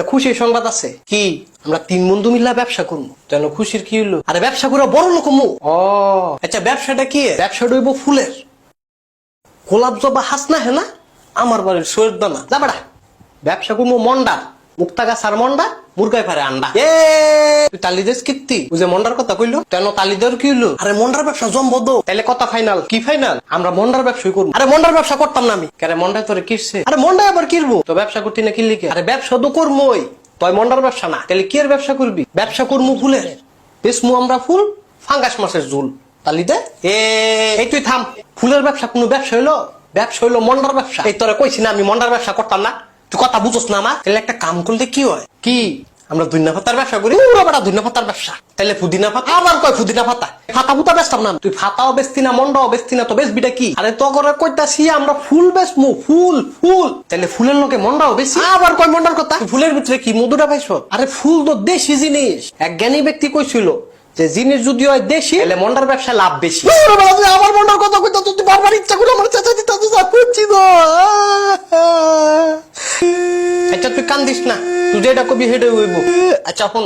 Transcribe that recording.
একটা খুশির সংবাদ আছে? কি? আমরা তিন বন্ধু মিল্লা ব্যবসা করব। যেন খুশির কি হলো আরে ব্যবসা করে বড় লোক মু ও। আচ্ছা ব্যবসাটা কি? ব্যবসা ডইব ফুলের। গোলাপ জবা হাস না হ্যাঁ না আমার বাড়ির সৈয়দ দানা যাবাড়া ব্যবসা করব মন্ডা। মুক্তা গাছ আর মন্ডা। মুরগায় পারে আন্ডা। এ তুই তালি দেশ কীর্তি? তুই যে মন্ডার কথা কইলো? কেন কি আরে, মন্ডার ব্যবসা জম্বদ। তাহলে কথা ফাইনাল কি ফাইনাল আমরা মন্ডার করব। আরে, মন্ডার ব্যবসা করতাম না আমি। কেন মন্ডায় তোরে কিসছে আরে, মন্ডায় আবার কিরবো? তো ব্যবসা করতি না? আরে, ব্যবসা তো করবোই। তুই মন্ডার ব্যবসা না। তাহলে কি এর ব্যবসা করবি? ব্যবসা করব ফুলের। বেসমু আমরা ফুল, ফাঙ্গাস মাছের ঝুল। তালি দে। এ, এই তুই থাম। ফুলের ব্যবসা কোনো ব্যবসা হইল? ব্যবসা হইল মন্ডার ব্যবসা। এই তোরা কইছি না আমি মন্ডার ব্যবসা করতাম না। তুই কথা বুঝোস না আমার তাহলে একটা কাম করলে কি হয়? কি? আমরা দুইনা পাতার ব্যবসা করি। পুরো বেটা দুইনা পাতার ব্যবসা। তাহলে পুদিনা পাতা আবার কয় পুদিনা পাতা? ফাতা পুতা বেচতাম না। তুই ফাতাও বেচতি না মন্ডাও বেচতি না তো বেচবিটা কি? আরে তো করে কইতাছি আমরা ফুল বেচমু ফুল ফুল। তাহলে ফুলের লোকে মন্ডাও বেশি আবার কয় মন্ডার কথা? ফুলের ভিতরে কি মধুটা পাইছো? আরে ফুল তো দেশি জিনিস। এক জ্ঞানী ব্যক্তি কইছিল যে জিনিস যদি হয় দেশি তাহলে মন্ডার ব্যবসা লাভ বেশি। আমার মন্ডার কথা কইতা তুই বারবার ইচ্ছা করে আমার চাচা দিতা তুই বুঝছি তো আচ্ছা তুই কান্দিস না। তুই যেটা কবি হেডে হইব। আচ্ছা এখন